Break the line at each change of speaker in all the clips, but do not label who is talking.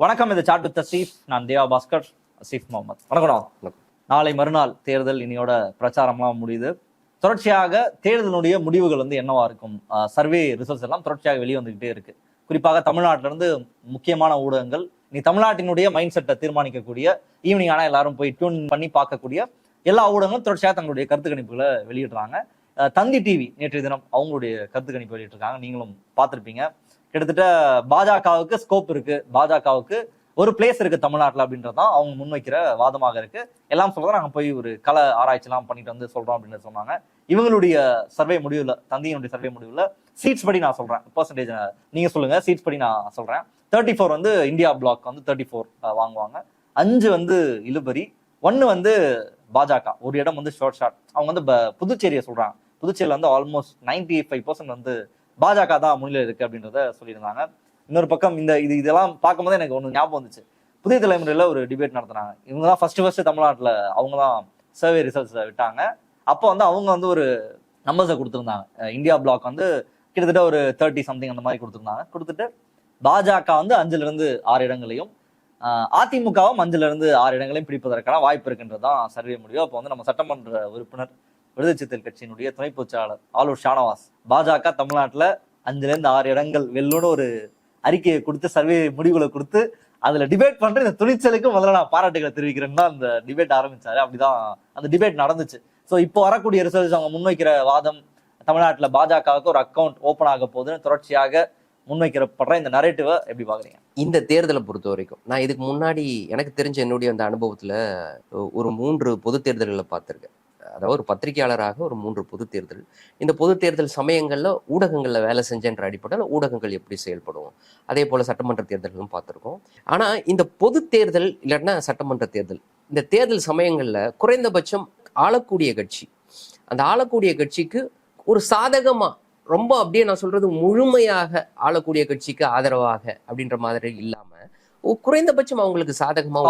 வணக்கம் இது chat with chief நான் தேவா பாஸ்கர் சீஃப் முகமது. வணக்கம். நாளை மறுநாள் தேர்தல் இனியோட பிரச்சாரம்லாம் முடியுது. தொடர்ச்சியாக தேர்தலுடைய முடிவுகள் வந்து என்னவா இருக்கும்? சர்வே ரிசல்ட்ஸ் எல்லாம் தொடர்ச்சியாக வெளியே வந்துகிட்டே இருக்கு. குறிப்பாக தமிழ்நாட்டில இருந்து முக்கியமான ஊடகங்கள் நீ தமிழ்நாட்டினுடைய மைண்ட் செட்டை தீர்மானிக்கக்கூடிய ஈவினிங் ஆனா எல்லாரும் போய் டியூன் பண்ணி பார்க்கக்கூடிய எல்லா ஊடகங்களும் தொடர்ச்சியாக தங்களுடைய கருத்து கணிப்புகளை வெளியிடுறாங்க. தந்தி டிவி நேற்றைய தினம் அவங்களுடைய கருத்து கணிப்பு வெளியிட்டிருக்காங்க. நீங்களும் பார்த்திருப்பீங்க. கிட்டத்தட்ட பாஜகவுக்கு ஸ்கோப் இருக்கு. பாஜகவுக்கு ஒரு பிளேஸ் இருக்கு தமிழ்நாட்டில் அப்படின்றதான் அவங்க முன்வைக்கிற வாதமாக இருக்கு. எல்லாம் சொல்றதா நாங்கள் போய் ஒரு கல ஆராய்ச்சிலாம் பண்ணிட்டு வந்து சொல்றோம் அப்படின்னு சொன்னாங்க. இவங்களுடைய சர்வே முடிவுல தந்தையினுடைய சர்வே முடிவுல சீட்ஸ் படி நான் சொல்றேன். பர்சன்டேஜ் நீங்க சொல்லுங்க. சீட்ஸ் படி நான் சொல்றேன். தேர்ட்டி ஃபோர் வந்து இந்தியா பிளாக் வந்து தேர்ட்டி ஃபோர் வாங்குவாங்க. அஞ்சு வந்து இழுபறி ஒன்னு வந்து பாஜக. ஒரு இடம் வந்து ஷார்ட் ஷாட் அவங்க வந்து புதுச்சேரியை சொல்றாங்க. புதுச்சேரியில் வந்து ஆல்மோஸ்ட் நைன்டி ஃபைவ் பர்சன்ட் வந்து பாஜக தான் முன்னிலை இருக்கு அப்படின்றத சொல்லியிருந்தாங்க. இன்னொரு பக்கம் இந்த இது இதெல்லாம் பார்க்கும்போது எனக்கு ஒன்று ஞாபகம் வந்துச்சு. புதிய தலைமுறையில் ஒரு டிபேட் நடத்துனாங்க. இவங்க தான் ஃபர்ஸ்ட் ஃபர்ஸ்ட் தமிழ்நாட்டில் அவங்க தான் சர்வே ரிசல்ட்ஸை விட்டாங்க. அப்போ வந்து அவங்க வந்து ஒரு நம்பர்ஸை கொடுத்துருந்தாங்க. இந்தியா பிளாக் வந்து கிட்டத்தட்ட ஒரு தேர்ட்டி சம்திங் அந்த மாதிரி கொடுத்துருந்தாங்க. கொடுத்துட்டு பாஜக வந்து அஞ்சுலேருந்து ஆறு இடங்களையும் அதிமுகவும் அஞ்சிலிருந்து ஆறு இடங்களையும் பிடிப்பதற்கான வாய்ப்பு இருக்குன்றது தான் சர்வே முடியும் அப்போ வந்து நம்ம சட்டமன்ற உறுப்பினர் விருதுச்சித்தல் கட்சியினுடைய துணை பொச்சாளர் ஆலூர் ஷானவாஸ். பாஜக தமிழ்நாட்டில் அஞ்சுலேருந்து ஆறு இடங்கள் வெல்லுன்னு ஒரு அறிக்கையை கொடுத்து சர்வே முடிவுகளை கொடுத்து அதில் டிபேட் பண்ணுற இந்த துணிச்சலுக்கு முதல்ல நான் பாராட்டுகளை தெரிவிக்கிறேன்னு தான் அந்த டிபேட் ஆரம்பிச்சாரு. அப்படிதான் அந்த டிபேட் நடந்துச்சு. ஸோ இப்போ வரக்கூடிய ரிசல்ட்ஸ் அவங்க முன்வைக்கிற வாதம் தமிழ்நாட்டில் பாஜகவுக்கு ஒரு அக்கவுண்ட் ஓப்பன் ஆக போகுதுன்னு தொடர்ச்சியாக முன்வைக்கிறப்படுற இந்த நரேட்டிவை எப்படி பார்க்குறீங்க
இந்த தேர்தலை பொறுத்த வரைக்கும் நான் இதுக்கு முன்னாடி எனக்கு தெரிஞ்ச என்னுடைய அந்த அனுபவத்தில் ஒரு மூன்று பொது தேர்தல்களை பார்த்துருக்கேன். அதாவது ஒரு பத்திரிகையாளராக ஒரு மூன்று பொது தேர்தல். இந்த பொது தேர்தல் சமயங்கள்ல ஊடகங்கள்ல வேலை செஞ்சன்ற அடிப்படையில் ஊடகங்கள் எப்படி செயல்படும்? அதே போல சட்டமன்ற தேர்தல்களும் பார்த்துருக்கோம். ஆனா இந்த பொது தேர்தல் இல்லைன்னா சட்டமன்ற தேர்தல். இந்த தேர்தல் சமயங்கள்ல குறைந்தபட்சம் ஆளக்கூடிய கட்சி. அந்த ஆளக்கூடிய கட்சிக்கு ஒரு சாதகமா ரொம்ப அப்படியே நான் சொல்றது முழுமையாக ஆளக்கூடிய கட்சிக்கு ஆதரவாக அப்படின்ற மாதிரி இல்லாம குறைந்தபட்சம் அவங்களுக்கு சாதகமா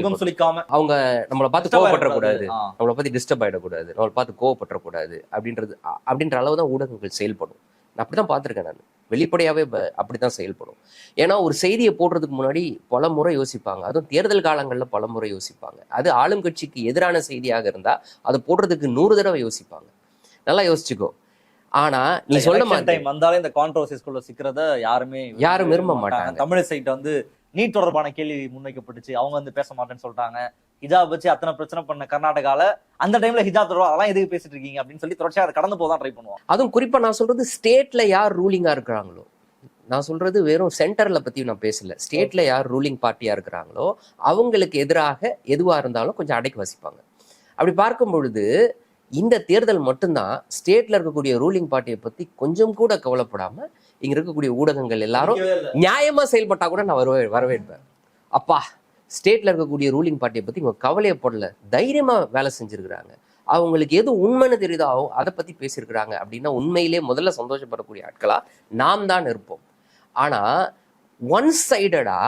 முகம். சுளிக்காம
அவங்க நம்மளை பார்த்து கோவப்பற்றக்கூடாது
ஆ.
நம்மளை பத்தி டிஸ்டர்ப் ஆயிடக்கூடாது. நம்மளை பார்த்து கோவப்பற்றக்கூடாது அப்படின்றது அப்படின்ற அளவு தான் ஊடகங்கள் செயல்படும். நான் அப்படிதான் பார்த்திருக்கேன் நான். வெளிப்படையாவே அப்படிதான் செயல்படும். ஏன்னா ஒரு செய்தியை போடுறதுக்கு முன்னாடி பல முறை யோசிப்பாங்க. அதுவும் தேர்தல் காலங்கள்ல பல முறை யோசிப்பாங்க. அது ஆளும் கட்சிக்கு எதிரான செய்தியாக இருந்தா அதை போடுறதுக்கு நூறு தடவை யோசிப்பாங்க. நல்லா யோசிச்சுக்கோ. ஆனா நீ சொல்ல மாதிரி
டைம் வந்தாலே இந்த கான்ட்ரவர்சிஸ்குள்ள சிக்கிறத யாருமே
யாரும் விரும்ப மாட்டாங்க.
தமிழ் சைட் வந்து நீட் தொடர்பான கேள்வி முன்வைக்கப்பட்டுச்சு. அவங்க வந்து பேச மாட்டேன்னு சொல்லிட்டாங்க. ஹிஜாப் வச்சு அத்தனை பிரச்சனை பண்ண கர்நாடகால அந்த டைம்ல ஹிஜாப் தொடர்பா அதெல்லாம் எதுக்கு பேசிட்டு இருக்கீங்க அப்படின்னு சொல்லி தொடர்ச்சியாக அதை கடந்து போதான் ட்ரை பண்ணுவோம்.
அதுவும் குறிப்பா நான் சொல்றது ஸ்டேட்ல யார் ரூலிங்கா இருக்கிறாங்களோ நான் சொல்றது வெறும் சென்டர்ல பத்தி நான் பேசல. ஸ்டேட்ல யார் ரூலிங் பார்ட்டியா இருக்கிறாங்களோ அவங்களுக்கு எதிராக எதுவா இருந்தாலும் கொஞ்சம் அடக்கி வசிப்பாங்க. அப்படி பார்க்கும் பொழுது இந்த தேர்தல் மட்டும்தான் ஸ்டேட்ல இருக்கக்கூடிய ரூலிங் பார்ட்டியை பத்தி கொஞ்சம் கூட கவலைப்படாம இங்க இருக்கக்கூடிய ஊடகங்கள் எல்லாரும் நியாயமா செயல்பட்டா கூட நான் வரவே வரவேற்பேன். அப்பா ஸ்டேட்ல இருக்கக்கூடிய ரூலிங் பார்ட்டியை பத்தி இவங்க கவலையப்படல தைரியமா வேலை செஞ்சிருக்கிறாங்க. அவங்களுக்கு எது உண்மைன்னு தெரியுதோ அதை பத்தி பேசியிருக்கிறாங்க அப்படின்னா உண்மையிலே முதல்ல சந்தோஷப்படக்கூடிய ஆட்களா நாம் தான் இருப்போம். ஆனா ஒன் சைடடா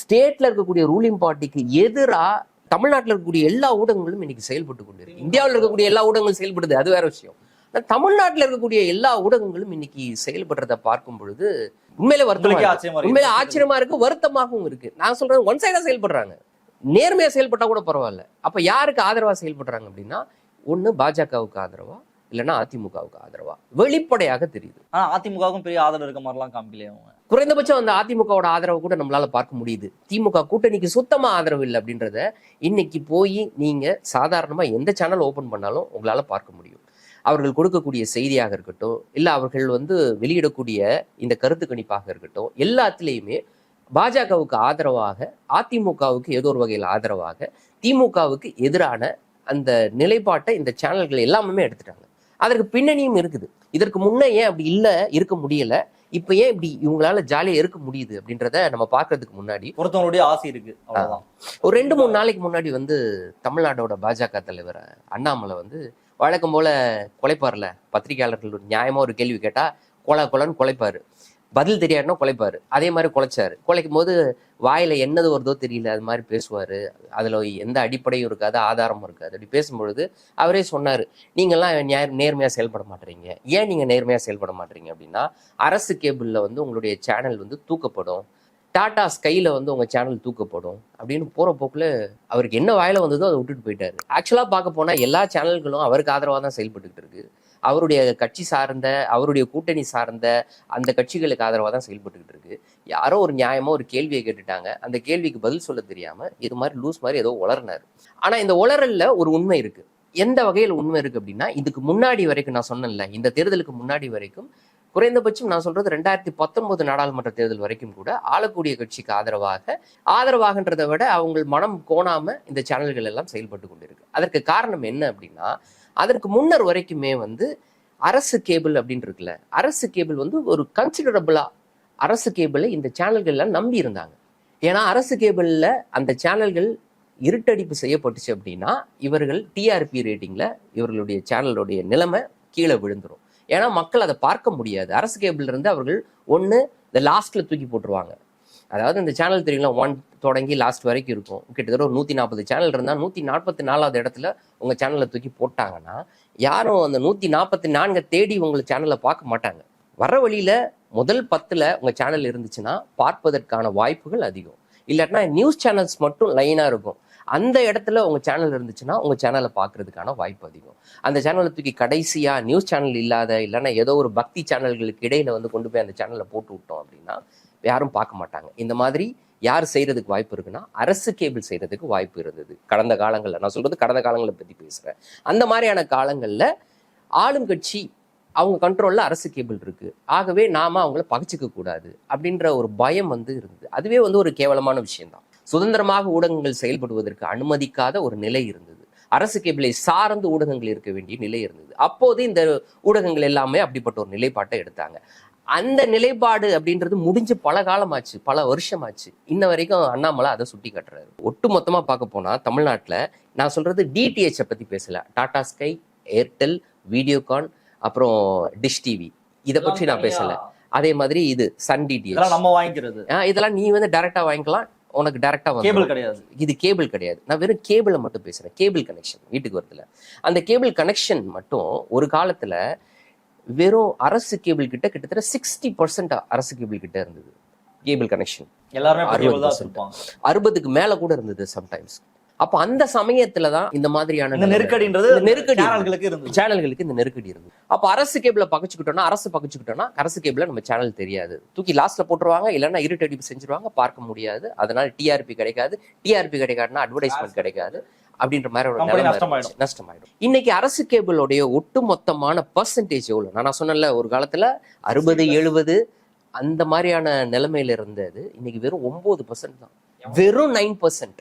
ஸ்டேட்ல இருக்கக்கூடிய ரூலிங் பார்ட்டிக்கு எதிரா தமிழ்நாட்டில் இருக்கக்கூடிய எல்லா ஊடகங்களும் இன்னைக்கு செயல்பட்டு கொண்டு இருக்கு இந்தியாவில் இருக்கக்கூடிய எல்லா ஊடகங்களும் செயல்படுது. அது வேற விஷயம். தமிழ்நாட்டில் இருக்கக்கூடிய எல்லா ஊடகங்களும் இன்னைக்கு செயல்படுறத பார்க்கும் பொழுது உண்மையிலே வருத்தமா. உண்மையில ஆச்சரியமா இருக்கு வருத்தமாகவும் இருக்கு. நான் சொல்றேன் ஒன் சைடா செயல்படுறாங்க. நேர்மையா செயல்பட்டா கூட பரவாயில்ல. அப்ப யாருக்கு ஆதரவா செயல்படுறாங்க அப்படின்னா ஒண்ணு பாஜகவுக்கு ஆதரவா இல்லைன்னா அதிமுகவுக்கு ஆதரவா? வெளிப்படையாக தெரியுது.
ஆனா அதிமுகவுக்கும் பெரிய ஆதரவு இருக்க மாதிரிலாம் காமிக்கலையே அவங்க.
குறைந்தபட்சம் அந்த அதிமுகவோட ஆதரவு கூட நம்மளால பார்க்க முடியுது. திமுக கூட்டணிக்கு சுத்தமா ஆதரவு இல்லை அப்படின்றத இன்னைக்கு போய் நீங்க சாதாரணமா எந்த சேனல் ஓபன் பண்ணாலும் உங்களால பார்க்க முடியும். அவர்கள் கொடுக்கக்கூடிய செய்தியாக இருக்கட்டும் இல்ல அவர்கள் வந்து வெளியிடக்கூடிய இந்த கருத்து கணிப்பாக இருக்கட்டும் எல்லாத்துலேயுமே பாஜகவுக்கு ஆதரவாக அதிமுகவுக்கு ஏதோ ஒரு வகையில் ஆதரவாக திமுகவுக்கு எதிரான அந்த நிலைப்பாட்டை இந்த சேனல்கள் எல்லாமே எடுத்துட்டாங்க. அதற்கு பின்னணியும் இருக்குது. இதற்கு முன்னே ஏன் அப்படி இல்ல இருக்க முடியல இப்ப ஏன் இப்படி இவங்களால ஜாலியா இருக்க முடியுது அப்படின்றத நம்ம பார்க்கிறதுக்கு முன்னாடி
ஒருத்தவங்களுடைய ஆசை இருக்கு
ஒரு ரெண்டு மூணு நாளைக்கு முன்னாடி வந்து தமிழ்நாடோட பாஜக தலைவர் அண்ணாமலை வந்து வழக்கம் போல குலைப்பார்ல பத்திரிகையாளர்கள் ஒரு நியாயமா ஒரு கேள்வி கேட்டா கொலை கொலைன்னு குலைப்பார். பதில் தெரியாதுன்னா குலைப்பார். அதே மாதிரி குலைச்சாரு. குலைக்கும் போது வாயில என்னது வருதோ தெரியல அது மாதிரி பேசுவாரு. அதுல எந்த அடிப்படையும் இருக்காது ஆதாரமும் இருக்காது. அப்படி பேசும்பொழுது அவரே சொன்னாரு நீங்கெல்லாம் நியாய நேர்மையா செயல்பட மாட்டீங்க. ஏன் நீங்க நேர்மையா செயல்பட மாட்டீங்க? அப்படின்னா அரசு கேபிள்ல வந்து உங்களுடைய சேனல் வந்து தூக்கப்படும். டாடா ஸ்கையில் வந்து உங்கள் சேனல் தூக்கப்படும் அப்படின்னு போகிற போக்கில் அவருக்கு என்ன வாயில் வந்ததோ அதை விட்டுட்டு போயிட்டாரு. ஆக்சுவலாக பார்க்க போனால் எல்லா சேனல்களும் அவருக்கு ஆதரவாக தான் செயல்பட்டுக்கிட்டு இருக்கு. அவருடைய கட்சி சார்ந்த அவருடைய கூட்டணி சார்ந்த அந்த கட்சிகளுக்கு ஆதரவாக தான் செயல்பட்டுக்கிட்டு இருக்கு. யாரோ ஒரு நியாயமாக ஒரு கேள்வியை கேட்டுட்டாங்க. அந்த கேள்விக்கு பதில் சொல்ல தெரியாமல் இது மாதிரி லூஸ் மாதிரி ஏதோ உளர்னாரு ஆனால் இந்த உளறல்ல ஒரு உண்மை இருக்குது எந்த வகையில் உண்மை இருக்குது அப்படின்னா இதுக்கு முன்னாடி வரைக்கும் நான் சொன்னேன்ல இந்த தேர்தலுக்கு முன்னாடி வரைக்கும் குறைந்தபட்சம் நான் சொல்றது ரெண்டாயிரத்தி பத்தொன்பது நாடாளுமன்ற தேர்தல் வரைக்கும் கூட ஆளக்கூடிய கட்சிக்கு ஆதரவாக ஆதரவாகன்றதை விட அவங்க மனம் கோணாம இந்த சேனல்கள் எல்லாம் செயல்பட்டு கொண்டிருக்கு. அதற்கு காரணம் என்ன அப்படின்னா அதற்கு முன்னர் வரைக்குமே வந்து அரசு கேபிள் அப்படின்னு இருக்குல்ல அரசு கேபிள் வந்து ஒரு கன்சிடரபிளா அரசு கேபிளை இந்த சேனல்கள் எல்லாம் நம்பி இருந்தாங்க. ஏன்னா அரசு கேபிள்ல அந்த சேனல்கள் இருட்டடிப்பு செய்யப்பட்டுச்சு அப்படின்னா இவர்கள் டிஆர்பி ரேட்டிங்ல இவர்களுடைய சேனலுடைய நிலைமை கீழே விழுந்துரும். ஏன்னா மக்கள் அதை பார்க்க முடியாது. அரசு கேபிள் இருந்து அவர்கள் ஒன்று இந்த லாஸ்ட்ல தூக்கி போட்டுருவாங்க. அதாவது இந்த சேனல் தெரியுங்களா? ஒன் தொடங்கி லாஸ்ட் வரைக்கும் இருக்கும். கிட்டத்தட்ட ஒரு நூற்றி நாற்பது சேனல் இருந்தால் நூற்றி நாற்பத்தி நாலாவது இடத்துல உங்கள் சேனலை தூக்கி போட்டாங்கன்னா யாரும் அந்த நூற்றி நாற்பத்தி நான்கை தேடி உங்களை சேனலை பார்க்க மாட்டாங்க. வர வழியில் முதல் பத்தில் உங்கள் சேனல் இருந்துச்சுன்னா பார்ப்பதற்கான வாய்ப்புகள் அதிகம். இல்லாட்டினா நியூஸ் சேனல்ஸ் மட்டும் லைனாக இருக்கும். அந்த இடத்துல உங்கள் சேனல் இருந்துச்சுன்னா உங்கள் சேனலை பார்க்கறதுக்கான வாய்ப்பு அதிகம். அந்த சேனலை தூக்கி கடைசியாக நியூஸ் சேனல் இல்லாத இல்லைன்னா ஏதோ ஒரு பக்தி சேனல்களுக்கு இடையில வந்து கொண்டு போய் அந்த சேனலை போட்டு விட்டோம் அப்படின்னா யாரும் பார்க்க மாட்டாங்க. இந்த மாதிரி யார் செய்கிறதுக்கு வாய்ப்பு இருக்குன்னா அரசு கேபிள் செய்கிறதுக்கு வாய்ப்பு இருந்தது. கடந்த காலங்களில் நான் சொல்கிறது கடந்த காலங்களை பற்றி பேசுகிறேன் அந்த மாதிரியான காலங்களில் ஆளும் கட்சி அவங்க கண்ட்ரோலில் அரசு கேபிள் இருக்குது ஆகவே நாம அவங்கள பகிச்சிக்க கூடாது அப்படின்ற ஒரு பயம் வந்து இருந்தது. அதுவே வந்து ஒரு கேவலமான விஷயம்தான். சுதந்திரமாக ஊடகங்கள் செயல்படுவதற்கு அனுமதிக்காத ஒரு நிலை இருந்தது. அரசு கேபிளை சார்ந்து ஊடகங்கள் இருக்க வேண்டிய நிலை இருந்தது. அப்போது இந்த ஊடகங்கள் எல்லாமே அப்படிப்பட்ட ஒரு நிலைப்பாட்டை எடுத்தாங்க. அந்த நிலைப்பாடு அப்படின்றது முடிஞ்சு பல காலமாச்சு பல வருஷமாச்சு. இன்ன வரைக்கும் அண்ணாமலை அதை சுட்டி காட்டுறாரு. ஒட்டு மொத்தமா பார்க்க போனா தமிழ்நாட்டுல நான் சொல்றது டிடிஹெச் பத்தி பேசல. டாடா ஸ்கை ஏர்டெல் வீடியோகான் அப்புறம் டிஷ் டிவி இதை பற்றி நான் பேசல. அதே மாதிரி இது சன்
இதெல்லாம் நம்ம வாங்கிக்கிறது.
இதெல்லாம் நீ வந்து டைரக்டா வாங்கிக்கலாம். உனக்கு டைரக்டா
கேபிள் கிடையாது.
இது கேபிள் கிடையாது. நான் வெறும் கேபிளை மட்டும் பேசுறேன். கேபிள் கனெக்ஷன் வீட்டுக்கு வரதுல. அந்த கேபிள் கனெக்ஷன் மட்டும் ஒரு காலத்துல வெறும் அரசு கேபிள் கிட்ட கிட்டத்தட்ட சிக்ஸ்டி பர்சன்ட் அரசு கேபிள் கிட்ட இருந்தது. கேபிள் கனெக்ஷன்
எல்லாருமே இப்ப cable தான்
60%
வச்சிருப்பாங்க.
அறுபதுக்கு மேல கூட இருந்தது சம்டைம்ஸ் அப்போ அந்த சமயத்துல தான் இந்த மாதிரியான
நெருக்கடின்றது
நெருக்கடி
சேனல்களுக்கு இருந்தது.
சேனல்களுக்கு இந்த நெருக்கடி இருந்தது. அப்போ அரசு கேபிள பகச்சுக்கிட்டோம்னா அரசு பகச்சுக்கிட்டோம்னா அரசு கேபிள நம்ம சேனல் தெரியாது. தூக்கி லாஸ்ட்ல போட்டுருவாங்க இல்லைன்னா இருட்டடிப்பு செஞ்சிருவாங்க பார்க்க முடியாது. அதனால டிஆர்பி கிடைக்காது. டிஆர்பி கிடைக்காதுன்னா அட்வர்டைஸ்மெண்ட் கிடைக்காது. அப்படின்ற மாதிரி ஒரு
நஷ்டமாயிடும்.
இன்னைக்கு அரசு கேபிளோடைய ஒட்டுமொத்தமான பர்சன்டேஜ் எவ்வளவு? நான் சொன்னேன்ல ஒரு காலத்துல அறுபது எழுபது அந்த மாதிரியான நிலைமையில இருந்தது. இன்னைக்கு வெறும் ஒன்பது பர்சன்ட் தான். வெறும் நைன் பர்சன்ட்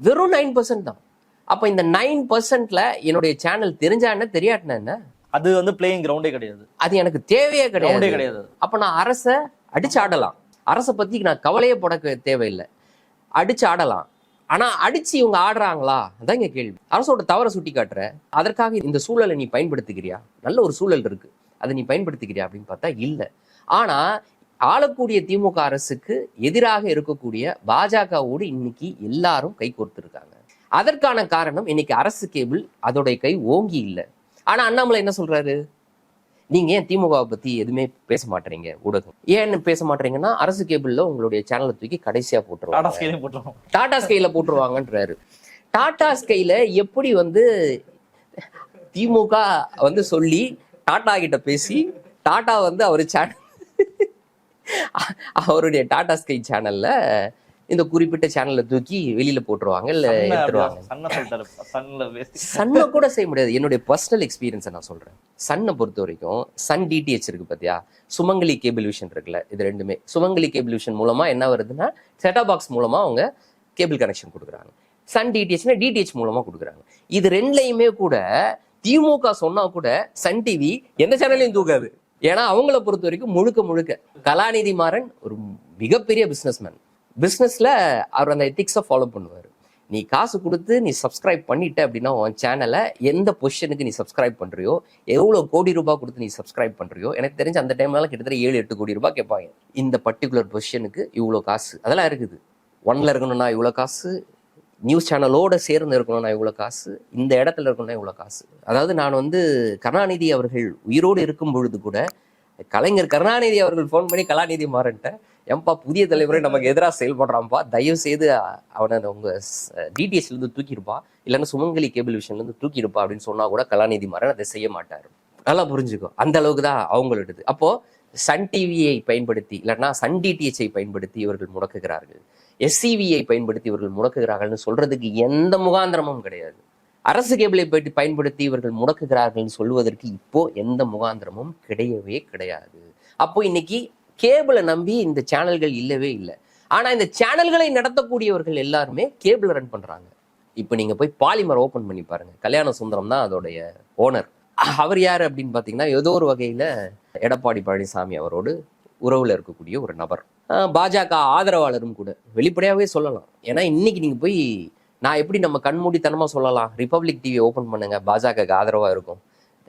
வெறும் நைன் பர்சன்ட் தான். அப்ப இந்த நைன் பர்சன்ட்ல என்னுடைய சேனல் தெரிஞ்சா என்ன தெரியாட்டினா என்ன?
அது வந்து பிளேயிங் கிரவுண்டே கிடையாது.
அது எனக்கு தேவையே கிடையாது.
கிடையாது.
அப்ப நான் அரசை அடிச்சு ஆடலாம். அரசை பத்தி நான் கவலையே போட தேவையில்லை. அடிச்சு ஆடலாம். ஆனா அடிச்சு இவங்க ஆடுறாங்களா? அதான் இங்க கேள்வி. அரசோட தவறை சுட்டி காட்டுற அதற்காக இந்த சூழலை நீ பயன்படுத்திக்கிறியா நல்ல ஒரு சூழல் இருக்கு. அதை நீ பயன்படுத்திக்கிறியா அப்படின்னு பார்த்தா இல்ல. ஆனா ஆளக்கூடிய திமுக அரசுக்கு எதிராக இருக்கக்கூடிய பாஜகவோடு இன்னைக்கு எல்லாரும் கை கோர்த்திருக்காங்க. அதற்கான காரணம் இன்னைக்கு அரசு கேபிள் அதோடைய கை ஓங்கி இல்லை. ஆனா அண்ணாமலை என்ன சொல்றாரு? நீங்க ஏன் திமுகவை பத்தி எதுவுமே பேச மாட்டீங்க ஊடகம்? ஏன்னு பேச மாட்டீங்கன்னா அரசு கேபிள்ல உங்களுடைய சேனலை தூக்கி கடைசியா
டாடா
போட்டுருவாங்க டாடா ஸ்கைல போட்டுருவாங்கன்றாரு. டாடா ஸ்கைல எப்படி வந்து திமுக வந்து சொல்லி டாடா கிட்ட பேசி டாடா வந்து அவர் சேனல் அவருடைய டாடா ஸ்கை சேனல்ல இந்த குறிப்பிட்ட சேனல்ல தூக்கி வெளியில போட்டுருவாங்க இல்ல எடுத்துருவாங்க.
சன்ன
கூட செய்ய முடியாது. என்னுடைய பர்சனல் எக்ஸ்பீரியன்ஸை நான் சொல்றேன். சன்னை பொறுத்த வரைக்கும் சன் டிடிஹெச் இருக்கு பாத்தியா? சுமங்கலி கேபிள் விஷன் இருக்குல்ல இது ரெண்டுமே. சுமங்கலி கேபிள் விஷன் மூலமா என்ன வருதுன்னா செட்டா பாக்ஸ் மூலமா அவங்க கேபிள் கனெக்ஷன் கொடுக்குறாங்க. சன் டிடிஹெச்னா டிடிஹெச் மூலமா கொடுக்குறாங்க. இது ரெண்டுலையுமே கூட திமுக சொன்னா கூட சன் டிவி எந்த சேனலையும் தூக்காது. ஏன்னா அவங்கள பொறுத்த வரைக்கும் முழுக்க முழுக்க கலாநிதி மாறன் ஒரு மிகப்பெரிய பிஸ்னஸ்மேன் பிஸ்னஸில் அவர் அந்த எத்திக்ஸை ஃபாலோ பண்ணுவார். நீ காசு கொடுத்து நீ சப்ஸ்கிரைப் பண்ணிட்ட அப்படின்னா உன் சேனலை எந்த பொசிஷனுக்கு நீ சப்ஸ்கிரைப் பண்றியோ எவ்வளோ கோடி ரூபாய் கொடுத்து நீ சப்ஸ்கிரைப் பண்றியோ எனக்கு தெரிஞ்ச அந்த டைம்லாம் கிட்டத்தட்ட ஏழு எட்டு கோடி ரூபாய் கேட்பாங்க. இந்த பர்டிகுலர் பொசிஷனுக்கு இவ்வளோ காசு. அதெல்லாம் இருக்குது. ஒன்ல இருக்கணும்னா இவ்வளோ காசு நியூஸ் சேனலோட சேர்ந்து இருக்கணும்னா இவ்வளோ காசு? இந்த இடத்துல இருக்கணும்னா இவ்வளோ காசு? அதாவது நான் வந்து கருணாநிதி அவர்கள் உயிரோடு இருக்கும் பொழுது கூட கலைஞர் கருணாநிதி அவர்கள் ஃபோன் பண்ணி கலாநிதி மாறன்ட்டேன் ஏன்பா புதிய தலைவரை நமக்கு எதிராக செயல்படுறான்ப்பா? தயவு செய்து அவனை உங்க டிடிஎஸ்லேருந்து தூக்கியிருப்பா இல்லைன்னா சுமங்கலி கேபிள் விஷன்ல தூக்கியிருப்பா அப்படின்னு சொன்னா கூட கலாநிதி மாறன் அதை செய்ய மாட்டாரு. நல்லா புரிஞ்சுக்கும் அந்த அளவுக்கு தான் அவங்களோடது அப்போ சன் டிவியை பயன்படுத்தி இல்லைன்னா சன் டிடிஎச்சை பயன்படுத்தி இவர்கள் முடக்குகிறார்கள். எஸ்சிவியை பயன்படுத்தி இவர்கள் முடக்குகிறார்கள்னு சொல்றதுக்கு எந்த முகாந்திரமும் கிடையாது. அரசு கேபிளை பற்றி பயன்படுத்தி இவர்கள் முடக்குகிறார்கள்னு சொல்வதற்கு இப்போ எந்த முகாந்திரமும் கிடையவே கிடையாது. அப்போ இன்னைக்கு கேபிளை நம்பி இந்த சேனல்கள் இல்லவே இல்லை. ஆனா இந்த சேனல்களை நடத்தக்கூடியவர்கள் எல்லாருமே கேபிள் ரன் பண்றாங்க. இப்போ நீங்க போய் பாலிமர் ஓபன் பண்ணி பாருங்க. கல்யாண சுந்தரம் தான் அதோடைய ஓனர். அவர் யார் அப்படின்னு பார்த்தீங்கன்னா ஏதோ ஒரு வகையில எடப்பாடி பழனிசாமி அவரோடு உறவுல இருக்கக்கூடிய ஒரு நபர். பாஜக ஆதரவாளரும் கூட. வெளிப்படையாகவே சொல்லலாம். ஏன்னா இன்னைக்கு நீங்க போய் நான் எப்படி நம்ம கண்மூடித்தனமா சொல்லலாம்? ரிப்பப்ளிக் டிவி ஓப்பன் பண்ணுங்க. பாஜகக்கு ஆதரவாக இருக்கும்.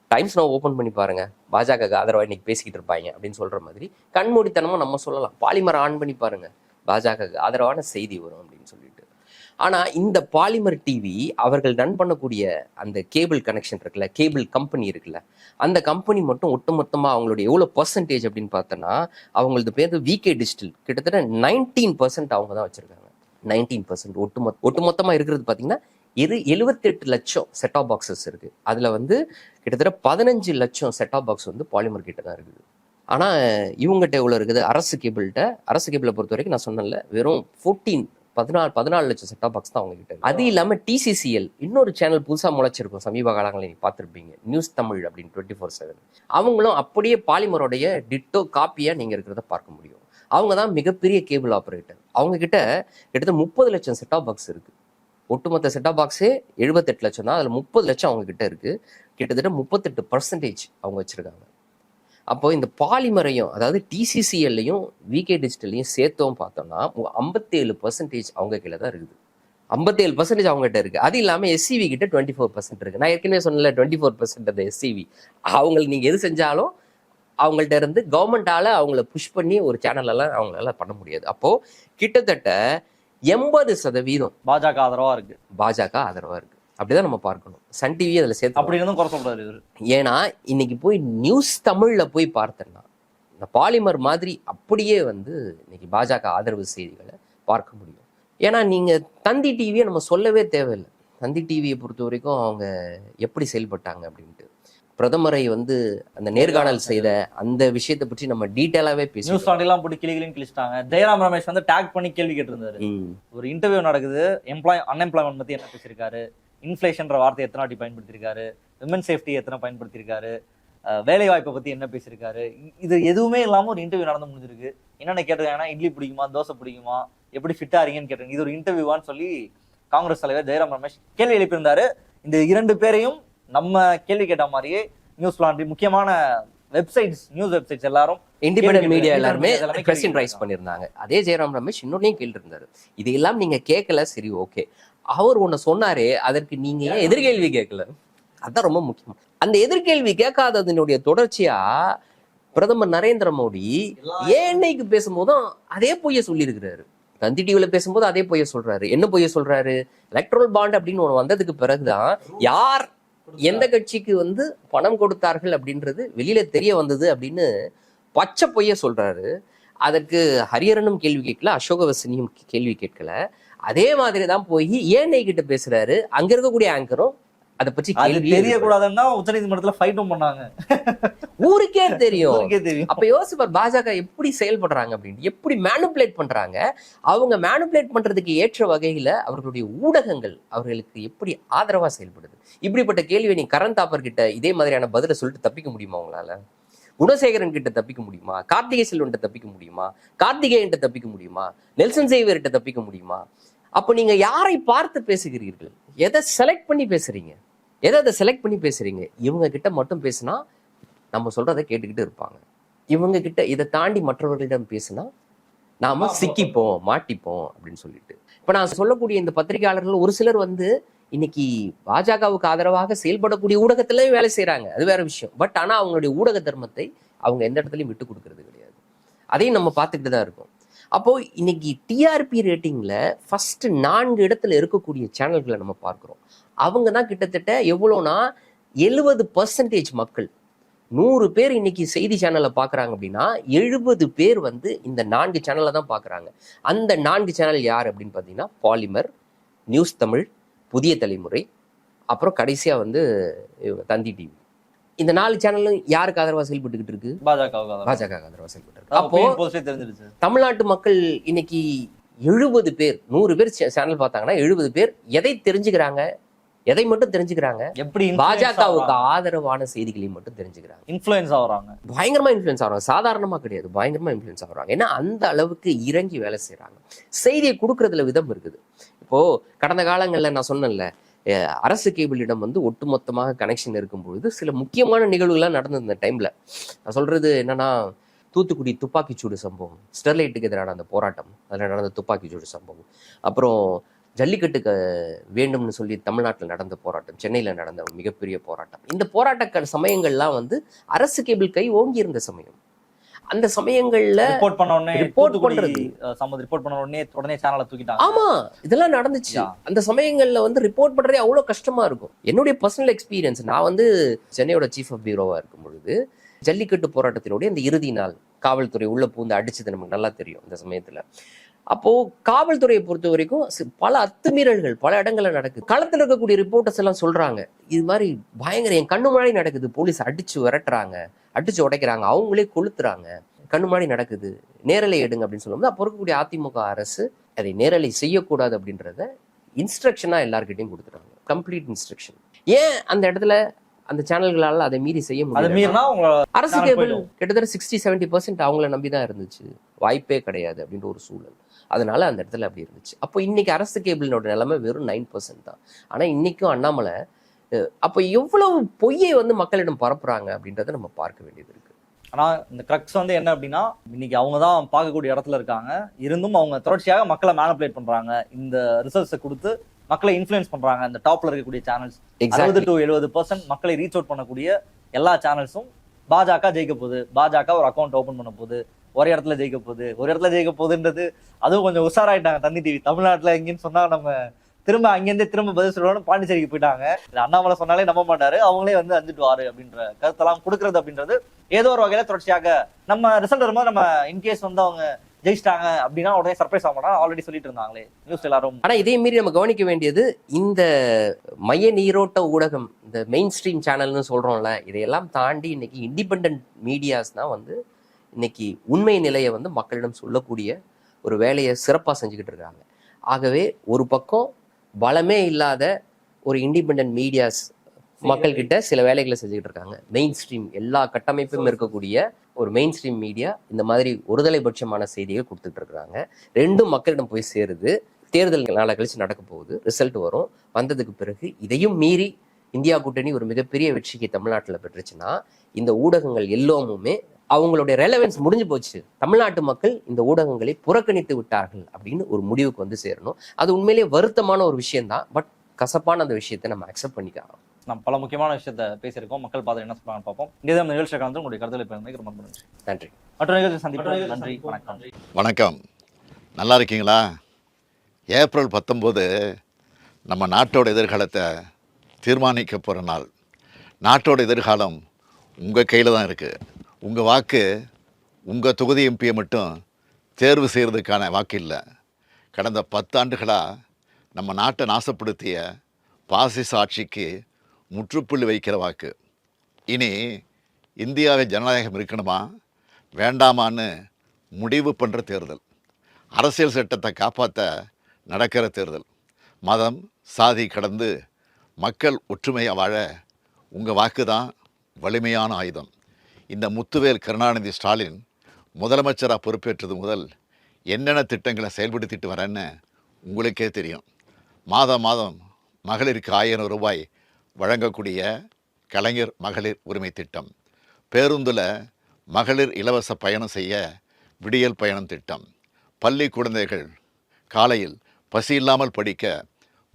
டைம்ஸ் நான் ஓப்பன் பண்ணி பாருங்க. பாஜகக்கு ஆதரவாக இன்னைக்கு பேசிக்கிட்டு இருப்பாங்க அப்படின்னு சொல்ற மாதிரி கண்மூடித்தனமா நம்ம சொல்லலாம். பாலிமர் ஆன் பண்ணி பாருங்க. பாஜகக்கு ஆதரவான செய்தி வரும் அப்படின்னு. ஆனால் இந்த பாலிமர் டிவி அவர்கள் ரன் பண்ணக்கூடிய அந்த கேபிள் கனெக்ஷன் இருக்குல்ல கேபிள் கம்பெனி இருக்குல்ல அந்த கம்பெனி மட்டும் ஒட்டுமொத்தமாக அவங்களுடைய எவ்வளோ பர்சன்டேஜ் அப்படின்னு பார்த்தோன்னா அவங்களது பேர் விகே டிஜிட்டல் கிட்டத்தட்ட நைன்டீன் பர்சன்ட் அவங்க தான் வச்சுருக்காங்க. நைன்டீன் பர்சன்ட் ஒட்டுமொத்த ஒட்டுமொத்தமாக இருக்கிறது பார்த்தீங்கன்னா இது எழுபத்தெட்டு லட்சம் செட்டாப் பாக்ஸஸ் இருக்குது அதில் வந்து கிட்டத்தட்ட பதினஞ்சு லட்சம் செட்டாப் பாக்ஸ் வந்து பாலிமர் கிட்ட தான் இருக்குது. ஆனால் இவங்ககிட்ட எவ்வளோ இருக்குது? அரசு கேபிள்கிட்ட அரசு கேபிளை பொறுத்த வரைக்கும் நான் சொன்னேன்ல வெறும் ஃபோர்டீன் பதினாலு பதினாலு லட்சம் செட்டாப் பாக்ஸ் தான் அவங்ககிட்ட அது இல்லாமல் டிசிசிஎல் இன்னொரு சேனல் புதுசாக முளைச்சிருக்கும் சமீப காலங்களில் நீங்கள் பார்த்துருப்பீங்க. நியூஸ் தமிழ் அப்படின்னு டுவெண்ட்டி ஃபோர் செவன் அவங்களும் அப்படியே பாலிமரோடைய டிட்டோ காப்பியாக நீங்கள் இருக்கிறத பார்க்க முடியும். அவங்க தான் மிகப்பெரிய கேபிள் ஆப்ரேட்டர் அவங்கக்கிட்ட கிட்டத்தட்ட முப்பது லட்சம் செட்டாப் பாக்ஸ் இருக்குது ஒட்டுமொத்த செட்டாப் பாக்ஸே எழுபத்தெட்டு லட்சம் தான். அதில் முப்பது லட்சம் அவங்க கிட்ட இருக்கு. கிட்டத்தட்ட முப்பத்தெட்டு பர்சன்டேஜ் அவங்க வச்சிருக்காங்க. அப்போ இந்த பாலிமரையும் அதாவது டிசிசிஎல்லையும் விகே டிஜிட்டல்லையும் சேர்த்தோம் பார்த்தோம்னா ஐம்பத்தேழு பர்சன்டேஜ் அவங்க கீழே தான் இருக்குது. ஐம்பத்தேழு பர்சன்டேஜ் அவங்ககிட்ட இருக்கு. அது இல்லாம எஸ்சிவி கிட்ட டுவெண்ட்டி ஃபோர் பர்சன்ட் இருக்கு. நான் ஏற்கனவே சொன்னல டுவெண்ட்டி ஃபோர் பர்சன்ட் அந்த எஸ்சிவி அவங்களுக்கு நீங்க எது செஞ்சாலும் அவங்கள்ட்ட இருந்து கவர்மெண்டால அவங்கள புஷ் பண்ணி ஒரு சேனல் எல்லாம் அவங்களால பண்ண முடியாது. அப்போ கிட்டத்தட்ட எண்பது சதவீதம்
பாஜக ஆதரவா இருக்கு.
பாஜக ஆதரவா இருக்கு. அப்படிதான் நம்ம பார்க்கணும். சன் டிவி அதுல சேர்த்து
அப்படி இருந்தும் குறை சொல்றாரு இவரு.
ஏன்னா இன்னைக்கு போய் நியூஸ் தமிழ்ல போய் பார்த்தேன்னா இந்த பாலிமர் மாதிரி அப்படியே வந்து இன்னைக்கு பாஜக ஆதரவு செய்திகளை பார்க்க முடியும். ஏன்னா நீங்க தந்தி டிவியை நம்ம சொல்லவே தேவையில்லை. தந்தி டிவியை பொறுத்த வரைக்கும் அவங்க எப்படி செயல்பட்டாங்க அப்படின்ட்டு. பிரதமரை வந்து அந்த நேர்காணல் செய்த அந்த விஷயத்தை பற்றி நம்ம டீட்டெயிலாவே
நியூஸ்
பேசுவோம்
லாண்ட் எல்லாம் போட்டு கிளிகிளின்னு கிழிச்சிட்டாங்க. ஜெயராம் ரமேஷ் வந்து டேக் பண்ணி கேள்வி கேட்டிருந்தாரு. ஒரு இன்டர்வியூ நடக்குது. எம்ப்ளாய் அன்எம்ப்ளாய்மெண்ட் பத்தி என்ன பேசியிருக்காரு? இன்ஃபிளேஷன்ற வார்த்தை எத்தனை வாட்டி பயன்படுத்தியிருக்காரு? விமன் சேஃப்டி எத்தனை பயன்படுத்தியிருக்காரு? வேலை வாய்ப்பை பத்தி என்ன பேசியிருக்காரு? இது எதுவுமே இல்லாம ஒரு இன்டர்வியூ நடந்து முடிஞ்சிருக்கு. என்னென்ன கேட்டிருக்காங்கன்னா இட்லி பிடிக்குமா? தோசை பிடிக்குமா? எப்படி ஃபிட்டா இருக்கீங்கன்னு கேட்டாங்க இது ஒரு இன்டர்வியூவான்னு சொல்லி காங்கிரஸ் தலைவர் ஜெயராம் ரமேஷ் கேள்வி எழுப்பியிருந்தாரு. இந்த இரண்டு பேரையும் நம்ம கேள்வி கேட்ட மாதிரியே நியூஸ் லாண்ட்ரி முக்கியமான வெப்சைட்ஸ் நியூஸ் வெப்சைட்ஸ் எல்லாரும்
இண்டிபெண்டன்ட்
கேள்வி
மீடியா எல்லாருமே
எல்லாமே
கொஸ்டின்
கேள்வி
ரைஸ் பண்ணியிருந்தாங்க. அதே ஜெயராம் ரமேஷ் இன்னொன்னையும் கேட்டு இருந்தாரு இதையெல்லாம் நீங்க கேட்கல சரி ஓகே அவர் ஒன்று சொன்னாரே அதற்கு நீங்க ஏன் எதிர்கேள்வி கேட்கல? அதான் ரொம்ப முக்கியம். அந்த எதிர்கேள்வி கேட்காததனுடைய தொடர்ச்சியா பிரதமர் நரேந்திர மோடி ஏஎன்ஐக்கு பேசும்போதும் அதே பொய்ய சொல்லியிருக்கிறாரு. தந்தி டிவியில பேசும்போது அதே பொய்ய சொல்றாரு. என்ன பொய்ய சொல்றாரு? எலக்ட்ரல் பாண்ட் அப்படின்னு ஒன்று வந்ததுக்கு பிறகுதான் யார் எந்த கட்சிக்கு வந்து பணம் கொடுத்தார்கள் அப்படின்றது வெளியில தெரிய வந்தது அப்படின்னு பச்சை பொய்ய சொல்றாரு. அதற்கு ஹரியரனும் கேள்வி கேட்கல அசோகவசனியும் கேள்வி கேட்கல. அதே மாதிரி தான் போய் ஏஎன்ஐ கிட்ட பேசுறாரு. அங்க இருக்கக்கூடிய ஆங்கரும் அதை பற்றி
அது
கேள்வியே
தெரியக்கூடாதுன்னா உச்சநீதிமன்றத்துல ஃபைட்டும் பண்ணாங்க.
ஊருக்கே தெரியும்.
தெரியும்.
அப்ப யோசிப்பார் பாஜக எப்படி செயல்படுறாங்க அப்படின்னு எப்படி மேனுப்புலேட் பண்றாங்க? அவங்க மேனுப்புலேட் பண்றதுக்கு ஏற்ற வகையில அவர்களுடைய ஊடகங்கள் அவர்களுக்கு எப்படி ஆதரவா செயல்படுது? இப்படிப்பட்ட கேள்வியை நீ கரண் தாப்பர் கிட்ட இதே மாதிரியான பதில சொல்லிட்டு தப்பிக்க முடியுமா உங்களால? குணசேகரன் கிட்ட தப்பிக்க முடியுமா? கார்த்திகை செல்வன் கிட்ட தப்பிக்க முடியுமா? கார்த்திகேயன் கிட்ட தப்பிக்க முடியுமா? நெல்சன் சேவியர் கிட்ட தப்பிக்க முடியுமா? அப்ப நீங்க யாரை பார்த்து பேசுகிறீர்கள்? எதை செலக்ட் பண்ணி பேசுறீங்க? எதை அதை செலக்ட் பண்ணி பேசுறீங்க? இவங்க கிட்ட மட்டும் பேசினா நம்ம சொல்றதை கேட்டுக்கிட்டு இருப்பாங்க. இவங்க கிட்ட இதை தாண்டி மற்றவர்களிடம் பேசினா நாம சிக்கிப்போம் மாட்டிப்போம் அப்படின்னு சொல்லிட்டு. இப்ப நான் சொல்லக்கூடிய இந்த பத்திரிகையாளர்கள் ஒரு சிலர் வந்து இன்னைக்கு பாஜகவுக்கு ஆதரவாக செயல்படக்கூடிய ஊடகத்திலையும் வேலை செய்கிறாங்க அது வேற விஷயம். பட் ஆனால் அவங்களுடைய ஊடக தர்மத்தை அவங்க எந்த இடத்துலையும் விட்டு கொடுக்கறது கிடையாது. அதையும் நம்ம பார்த்துக்கிட்டு தான் இருக்கோம். அப்போ இன்னைக்கு டிஆர்பி ரேட்டிங்ல ஃபர்ஸ்ட் நான்கு இடத்துல இருக்கக்கூடிய சேனல்களை நம்ம பார்க்குறோம். அவங்க தான் கிட்டத்தட்ட எவ்வளோனா எழுபது பர்சன்டேஜ் மக்கள். நூறு பேர் இன்னைக்கு செய்தி சேனலை பார்க்குறாங்க அப்படின்னா எழுபது பேர் வந்து இந்த நான்கு சேனலை தான் பார்க்குறாங்க. அந்த நான்கு சேனல் யார் அப்படின்னு பார்த்தீங்கன்னா பாலிமர் நியூஸ் தமிழ் புதிய தலைமுறை அப்புறம் கடைசியாக வந்து தந்தி டிவி இந்த நாலு சேனலும் யாருக்கு ஆதரவாக செயல்பட்டுக்கிட்டு இருக்கு?
பாஜகவுக்கு
பாஜக ஆதரவாக செயல்பட்டு இருக்கு அப்போ தமிழ்நாட்டு மக்கள் இன்னைக்கு எழுபது பேர் நூறு பேர் சேனல் பார்த்தாங்கன்னா எழுபது பேர் எதை தெரிஞ்சுக்கிறாங்க? எதை மட்டும் தெரிஞ்சுக்கிறாங்க?
எப்படி
பாஜகவுக்கு ஆதரவான செய்திகளை மட்டும் தெரிஞ்சுக்கிறாங்க.
இன்ஃப்ளூயன்ஸ் ஆகுறாங்க.
பயங்கரமா இன்ஃப்ளூயன்ஸ் ஆகுறாங்க. சாதாரணமா கிடையாது. பயங்கரமா இன்ஃப்ளூயன்ஸ் ஆகுறாங்க. ஏன்னா அந்த அளவுக்கு இறங்கி வேலை செய்றாங்க. செய்தியை கொடுக்கறதுல விதம் இருக்குது. இப்போ கடந்த காலங்களில் நான் சொன்னேன்ல அரசு கேபிளிடம் வந்து ஒட்டுமொத்தமாக கனெக்ஷன் இருக்கும் பொழுது சில முக்கியமான நிகழ்வுகள்லாம் நடந்தது இந்த டைம்ல நான் சொல்றது என்னன்னா தூத்துக்குடி துப்பாக்கிச்சூடு சம்பவம் ஸ்டெர்லைட்டுக்கு எதிரான அந்த போராட்டம் அதில் நடந்த துப்பாக்கிச்சூடு சம்பவம். அப்புறம் ஜல்லிக்கட்டுக்கு வேண்டும்னு சொல்லி தமிழ்நாட்டில் நடந்த போராட்டம் சென்னையில் நடந்த மிகப்பெரிய போராட்டம். இந்த போராட்ட சமயங்கள்லாம் வந்து அரசு கேபிள் கை ஓங்கி இருந்த சமயம். அந்த சமயங்கள்ல
ரிப்போர்ட் பண்ண உடனே தூத்துக்குடி,
பண்றது.
சம்பவம் ரிப்போர்ட் பண்ண உடனே உடனே சேனலை தூக்கிட்டாங்க
ஆமா இதெல்லாம் நடந்துச்சு. அந்த சமயங்கள்ல வந்து ரிப்போர்ட் பண்றதே அவ்வளவு கஷ்டமா இருக்கும் என்னுடைய பர்சனல் எக்ஸ்பீரியன்ஸ் நான் வந்து சென்னையோட சீஃப் ஆஃப் பியூரோவா இருக்கும் பொழுது ஜல்லிக்கட்டு போராட்டத்தினுடைய அந்த இறுதி நாள் காவல்துறை உள்ள பூந்து அடிச்சது நமக்கு நல்லா தெரியும் இந்த சமயத்துல அப்போது காவல்துறையை பொறுத்த வரைக்கும் பல அத்துமீறல்கள் பல இடங்களில் நடக்குது. களத்தில் இருக்கக்கூடிய ரிப்போர்ட்டர்ஸ் எல்லாம் சொல்கிறாங்க இது மாதிரி பயங்கர என் கண்ணு முன்னாடி நடக்குது போலீஸ் அடிச்சு விரட்டுறாங்க அடிச்சு உடைக்கிறாங்க அவங்களே கொளுத்துறாங்க கண்ணு முன்னாடி நடக்குது நேரலை எடுங்க அப்படின்னு சொல்லும்போது அப்போ இருக்கக்கூடிய அதிமுக அரசு அதை நேரலை செய்யக்கூடாது அப்படின்றத இன்ஸ்ட்ரக்ஷனாக எல்லாருக்கிட்டையும் கொடுத்துட்டாங்க. கம்ப்ளீட் இன்ஸ்ட்ரக்ஷன் ஏன் அந்த இடத்துல அந்த சேனல்களால அதை மீறி செய்ய
உங்களை
அரசு கேபிள். கிட்டத்தட்ட சிக்ஸ்டி செவன்டி பர்சன்ட் அவங்கள நம்பி தான் இருந்துச்சு. வாய்ப்பே கிடையாது அப்படின்ற ஒரு சூழல். அதனால அந்த இடத்துல அப்படி இருந்துச்சு. அப்போ இன்னைக்கு அரசு கேபிளினோட நிலைமை வெறும் நைன் பர்சன்ட் தான். ஆனா இன்னைக்கும் அண்ணாமலை அப்போ எவ்வளவு பொய்யை வந்து மக்களிடம் பரப்புறாங்க அப்படின்றத நம்ம பார்க்க வேண்டியது இருக்கு.
ஆனா இந்த கிரக்ஸ் வந்து என்ன அப்படின்னா இன்னைக்கு அவங்க தான் பார்க்கக்கூடிய இடத்துல இருக்காங்க. இருந்தும் அவங்க தொடர்ச்சியாக மக்களை மேனிபுலேட் பண்றாங்க. இந்த ரிசல்ட்ஸை கொடுத்து மக்களை இன்ஃப்ளூயன்ஸ் பண்றாங்க இந்த டாப்ல இருக்கக்கூடிய சேனல்ஸ் அறுபது டு எழுபது பர்சன்ட் மக்களை ரீச் அவுட் பண்ணக்கூடிய எல்லா சேனல்ஸும் பாஜக ஜெயிக்க போகுது. பாஜக ஒரு அக்கௌண்ட் ஓபன் பண்ண போகுது. ஒரு இடத்துல ஜெயிக்க போகுது. ஒரு இடத்துல ஜெயிக்க போகுதுன்றது அதுவும் கொஞ்சம் உஷாராயிட்டாங்க தந்தி டிவி தமிழ்நாட்டுல எங்கேன்னு சொன்னா நம்ம திரும்ப அங்கேருந்தே திரும்ப பதில் சொல்லணும்னு பாண்டிச்சேரிக்கு போயிட்டாங்க. அண்ணாமலை சொன்னாலே நம்ப மாட்டாரு. அவங்களே வந்து அஞ்சு டு ஆறு அப்படின்ற கருத்தெல்லாம் கொடுக்கறது அப்படின்றது ஏதோ ஒரு வகையில தொடர்ச்சியாக நம்ம ரிசல்ட் வரும்போது நம்ம இன்கேஸ் வந்து அவங்க ஜெயிச்சிட்டாங்க அப்படின்னா உடனே சர்ப்ரைஸ் ஆக மாட்டாங்க ஆல்ரெடி சொல்லிட்டு இருந்தாங்களே நியூஸ் எல்லாரும்.
ஆனா இதே மீறி நம்ம கவனிக்க வேண்டியது இந்த மைய நீரோட்ட ஊடகம் இந்த மெயின் ஸ்ட்ரீம் சேனல்னு சொல்றோம்ல இதையெல்லாம் தாண்டி இன்னைக்கு இண்டிபெண்ட் மீடியாஸ் தான் வந்து இன்னைக்கு உண்மை நிலையை வந்து மக்களிடம் சொல்லக்கூடிய ஒரு வேலையை சிறப்பா செஞ்சுக்கிட்டு இருக்காங்க. ஆகவே ஒரு பக்கம் பலமே இல்லாத ஒரு இண்டிபெண்ட் மீடியாஸ் மக்கள்கிட்ட சில வேலைகளை செஞ்சுக்கிட்டு இருக்காங்க. மெயின் ஸ்ட்ரீம் எல்லா கட்டமைப்பும் இருக்கக்கூடிய ஒரு மெயின் ஸ்ட்ரீம் மீடியா இந்த மாதிரி ஒருதலைபட்சமான செய்திகள் கொடுத்துட்டு இருக்கிறாங்க ரெண்டும் மக்களிடம் போய் சேருது. தேர்தல் நாளை கழிச்சு நடக்க போகுது. ரிசல்ட் வரும். வந்ததுக்கு பிறகு இதையும் மீறி இந்தியா கூட்டணி ஒரு மிகப்பெரிய வெற்றிக்கு தமிழ்நாட்டில் பெற்றுச்சுன்னா இந்த ஊடகங்கள் எல்லாமுமே அவங்களுடைய ரெலவென்ஸ் முடிஞ்சு போச்சு. தமிழ்நாட்டு மக்கள் இந்த ஊடகங்களை புறக்கணித்து விட்டார்கள் அப்படின்னு ஒரு முடிவுக்கு வந்து சேரணும். அது உண்மையிலேயே வருத்தமான ஒரு விஷயம்தான். பட் கசப்பான அந்த விஷயத்தை நம்ம அக்செப்ட் பண்ணிக்கலாம்.
நம்ம பல முக்கியமான விஷயத்த பேசியிருக்கோம். மக்கள் பார்த்து என்ன சொல்றாங்கன்னு பார்ப்போம். இதே நம்ம நிகழ்ச்சியை கலந்து உங்களுடைய கருத்துக்களை பகிர்ந்ததுக்கு ரொம்ப நன்றி.
நன்றி.
மற்ற நிகழ்ச்சி சந்திப்போம். நன்றி. வணக்கம்.
வணக்கம். நல்லா இருக்கீங்களா? ஏப்ரல் பத்தொம்போது நம்ம நாட்டோட எதிர்காலத்தை தீர்மானிக்க போகிற நாள். நாட்டோட எதிர்காலம் உங்கள் கையில் தான் இருக்குது உங்கள் வாக்கு உங்கள் தொகுதி எம்பியை மட்டும் தேர்வு செய்கிறதுக்கான வாக்கு இல்லை. கடந்த பத்தாண்டுகளாக நம்ம நாட்டை நாசப்படுத்திய பாசிச ஆட்சிக்கு முற்றுப்புள்ளி வைக்கிற வாக்கு. இனி இந்தியாவில் ஜனநாயகம் இருக்கணுமா? வேண்டாமான்னு முடிவு பண்ணுற தேர்தல். அரசியல் சட்டத்தை காப்பாற்ற நடக்கிற தேர்தல். மதம் சாதி கடந்து மக்கள் ஒற்றுமையாக வாழ உங்கள் வாக்கு தான் வலிமையான ஆயுதம். இந்த முத்துவேல் கருணாநிதி ஸ்டாலின் முதலமைச்சராக பொறுப்பேற்றது முதல் என்னென்ன திட்டங்களை செயல்படுத்திட்டு வரேன்னு உங்களுக்கே தெரியும். மாதம் மாதம் மகளிருக்கு ஆயிரம் ரூபாய் வழங்கக்கூடிய கலைஞர் மகளிர் உரிமை திட்டம். பேருந்தில் மகளிர் இலவச பயணம் செய்ய விடியல் பயணம் திட்டம். பள்ளி குழந்தைகள் காலையில் பசி இல்லாமல் படிக்க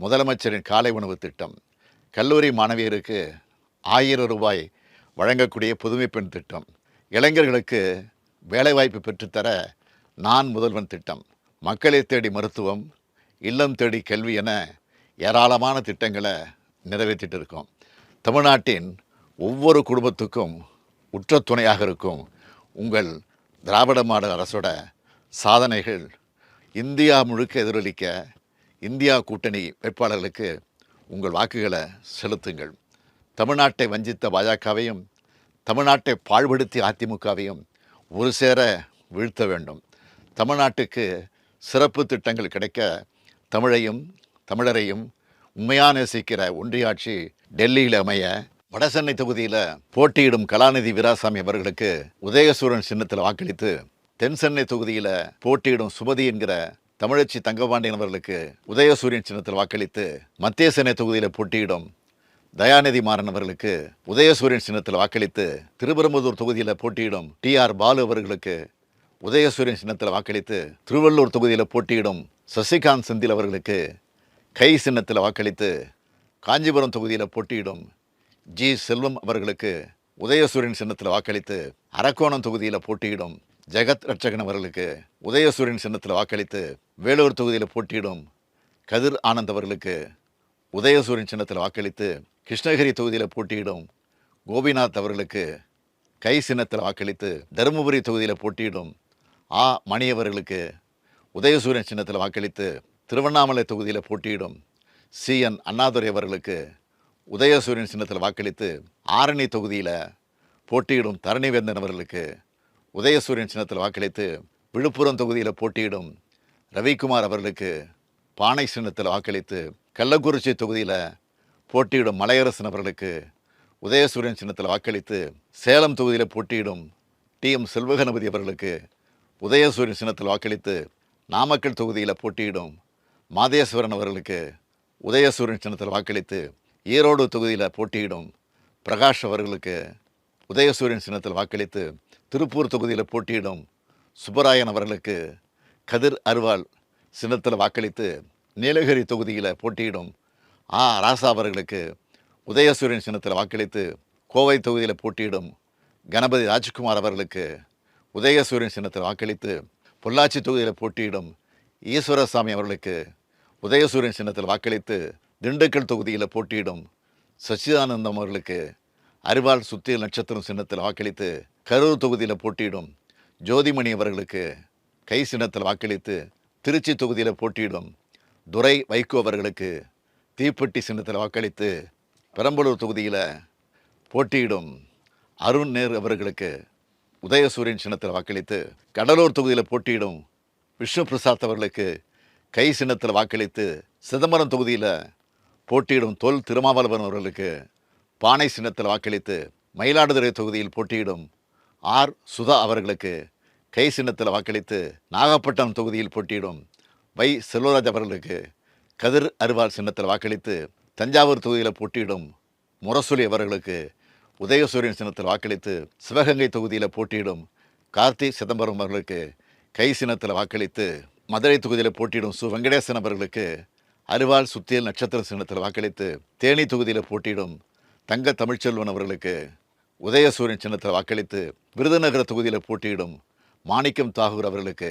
முதலமைச்சரின் காலை உணவு திட்டம். கல்லூரி மாணவியருக்கு ஆயிரம் ரூபாய் வழங்கக்கூடிய புதுமை பெண் திட்டம். இளைஞர்களுக்கு வேலைவாய்ப்பு பெற்றுத்தர நான் முதல்வன் திட்டம். மக்களை தேடி மருத்துவம் இல்லம் தேடி கல்வி என ஏராளமான திட்டங்களை நிறைவேற்றிட்டு இருக்கோம் தமிழ்நாட்டின் ஒவ்வொரு குடும்பத்துக்கும் உற்ற துணையாக இருக்கும் உங்கள் திராவிட மாடல் அரசோட சாதனைகள் இந்தியா முழுக்க எதிரொலிக்க இந்தியா கூட்டணி வேட்பாளர்களுக்கு உங்கள் வாக்குகளை செலுத்துங்கள். தமிழ்நாட்டை வஞ்சித்த பாஜகவையும் தமிழ்நாட்டை பாழ்படுத்திய அதிமுகவையும் ஒரு சேர வீழ்த்த வேண்டும். தமிழ்நாட்டுக்கு சிறப்பு திட்டங்கள் கிடைக்க தமிழையும் தமிழரையும் உண்மையான நேசிக்கிற ஒன்றியாட்சி டெல்லியில் அமைய வடசென்னை தொகுதியில் போட்டியிடும் கலாநிதி வீராசாமி அவர்களுக்கு உதயசூரன் சின்னத்தில் வாக்களித்து தென் சென்னை தொகுதியில் போட்டியிடும் சுமதி என்கிற தமிழச்சி தங்கபாண்டியன் அவர்களுக்கு உதயசூரியன் சின்னத்தில் வாக்களித்து மத்திய சென்னை தொகுதியில் போட்டியிடும் தயாநிதி மாறன் அவர்களுக்கு உதயசூரியன் சின்னத்தில் வாக்களித்து திருப்பெரும்புதூர் தொகுதியில் போட்டியிடும் டி ஆர் பாலு அவர்களுக்கு உதயசூரியன் சின்னத்தில் வாக்களித்து திருவள்ளூர் தொகுதியில் போட்டியிடும் சசிகாந்த் செந்தில் அவர்களுக்கு கை சின்னத்தில் வாக்களித்து காஞ்சிபுரம் தொகுதியில் போட்டியிடும் ஜி செல்வம் அவர்களுக்கு உதயசூரியன் சின்னத்தில் வாக்களித்து அரக்கோணம் தொகுதியில் போட்டியிடும் ஜெகத் ரட்சகன் அவர்களுக்கு உதயசூரியன் சின்னத்தில் வாக்களித்து வேலூர் தொகுதியில் போட்டியிடும் கதிர் ஆனந்த் அவர்களுக்கு உதயசூரியன் சின்னத்தில் வாக்களித்து கிருஷ்ணகிரி தொகுதியில் போட்டியிடும் கோபிநாத் அவர்களுக்கு கை சின்னத்தில் வாக்களித்து தருமபுரி தொகுதியில் போட்டியிடும் ஆ மணி அவர்களுக்கு உதயசூரியன் சின்னத்தில் வாக்களித்து திருவண்ணாமலை தொகுதியில் போட்டியிடும் சி. என். அண்ணாதுரை அவர்களுக்கு உதயசூரியன் சின்னத்தில் வாக்களித்து ஆரணி தொகுதியில் போட்டியிடும் தரணிவேந்தன் அவர்களுக்கு உதயசூரியன் சின்னத்தில் வாக்களித்து விழுப்புரம் தொகுதியில் போட்டியிடும் ரவிக்குமார் அவர்களுக்கு பானை சின்னத்தில் வாக்களித்து கள்ளக்குறிச்சி தொகுதியில் போட்டியிடும் மலையரசன் அவர்களுக்கு உதயசூரியன் சின்னத்தில் வாக்களித்து சேலம் தொகுதியில் போட்டியிடும் டி. எம். செல்வகணபதி அவர்களுக்கு உதயசூரியன் சின்னத்தில் வாக்களித்து நாமக்கல் தொகுதியில் போட்டியிடும் மாதேஸ்வரன் அவர்களுக்கு உதயசூரியன் சின்னத்தில் வாக்களித்து ஈரோடு தொகுதியில் போட்டியிடும் பிரகாஷ் அவர்களுக்கு உதயசூரியன் சின்னத்தில் வாக்களித்து திருப்பூர் தொகுதியில் போட்டியிடும் சுப்பராயன் அவர்களுக்கு கதிர் அருவாள் சின்னத்தில் வாக்களித்து நீலகிரி தொகுதியில் போட்டியிடும் ஆ. ராசா அவர்களுக்கு உதயசூரியன் சின்னத்தில் வாக்களித்து கோவை தொகுதியில் போட்டியிடும் கணபதி ராஜ்குமார் அவர்களுக்கு உதயசூரியன் சின்னத்தில் வாக்களித்து பொள்ளாச்சி தொகுதியில் போட்டியிடும் ஈஸ்வரசாமி அவர்களுக்கு உதயசூரியன் சின்னத்தில் வாக்களித்து திண்டுக்கல் தொகுதியில் போட்டியிடும் சச்சிதானந்தம் அவர்களுக்கு அரிவாள் சுத்தியல் நட்சத்திரம் சின்னத்தில் வாக்களித்து கரூர் தொகுதியில் போட்டியிடும் ஜோதிமணி அவர்களுக்கு கை சின்னத்தில் வாக்களித்து திருச்சி தொகுதியில் போட்டியிடும் துரை வைகோ அவர்களுக்கு தீப்பெட்டி சின்னத்தில் வாக்களித்து பெரம்பலூர் தொகுதியில் போட்டியிடும் அருண் நேரு அவர்களுக்கு உதயசூரியன் சின்னத்தில் வாக்களித்து கடலூர் தொகுதியில் போட்டியிடும் விஷ்ணு பிரசாத் அவர்களுக்கு கை சின்னத்தில் வாக்களித்து சிதம்பரம் தொகுதியில் போட்டியிடும் தொல் திருமாவளவன் அவர்களுக்கு பானை சின்னத்தில் வாக்களித்து மயிலாடுதுறை தொகுதியில் போட்டியிடும் ஆர் சுதா அவர்களுக்கு கை சின்னத்தில் வாக்களித்து நாகப்பட்டினம் தொகுதியில் போட்டியிடும் வை செல்வராஜ் அவர்களுக்கு கதிர் அருவாள் சின்னத்தில் வாக்களித்து தஞ்சாவூர் தொகுதியில் போட்டியிடும் முரசொலி அவர்களுக்கு உதயசூரியன் சின்னத்தில் வாக்களித்து சிவகங்கை தொகுதியில் போட்டியிடும் கார்த்தி சிதம்பரம் அவர்களுக்கு கை சின்னத்தில் வாக்களித்து மதுரை தொகுதியில் போட்டியிடும் சு. வெங்கடேசன் அவர்களுக்கு அருவாள் சுத்தியல் நட்சத்திர சின்னத்தில் வாக்களித்து தேனி தொகுதியில் போட்டியிடும் தங்க தமிழ்ச்செல்வன் அவர்களுக்கு உதயசூரியன் சின்னத்தில் வாக்களித்து விருதுநகர தொகுதியில் போட்டியிடும் மாணிக்கம் தாகூர் அவர்களுக்கு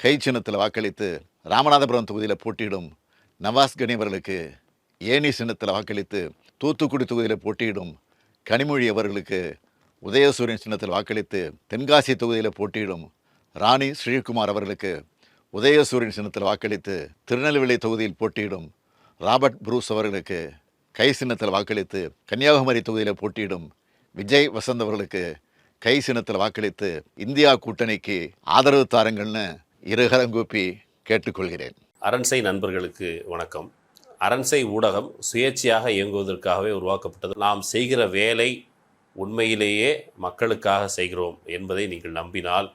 கை சின்னத்தில் வாக்களித்து ராமநாதபுரம் தொகுதியில் போட்டியிடும் நவாஸ் கனி அவர்களுக்கு ஏனி சின்னத்தில் வாக்களித்து தூத்துக்குடி தொகுதியில் போட்டியிடும் கனிமொழி அவர்களுக்கு உதயசூரியன் சின்னத்தில் வாக்களித்து தென்காசி தொகுதியில் போட்டியிடும் ராணி ஸ்ரீகுமார் அவர்களுக்கு உதயசூரியன் சின்னத்தில் வாக்களித்து திருநெல்வேலி தொகுதியில் போட்டியிடும் ராபர்ட் புரூஸ் அவர்களுக்கு கை சின்னத்தில் வாக்களித்து கன்னியாகுமரி தொகுதியில் போட்டியிடும் விஜய் வசந்த் அவர்களுக்கு கை சின்னத்தில் வாக்களித்து இந்தியா கூட்டணிக்கு ஆதரவு தாருங்கள்னு இருகரங்கூப்பி கேட்டுக்கொள்கிறேன்.
அரண்சை நண்பர்களுக்கு வணக்கம். அரண்சை ஊடகம் சுயேட்சையாக இயங்குவதற்காகவே உருவாக்கப்பட்டது. நாம் செய்கிற வேலை உண்மையிலேயே மக்களுக்காக செய்கிறோம் என்பதை நீங்கள் நம்பினால்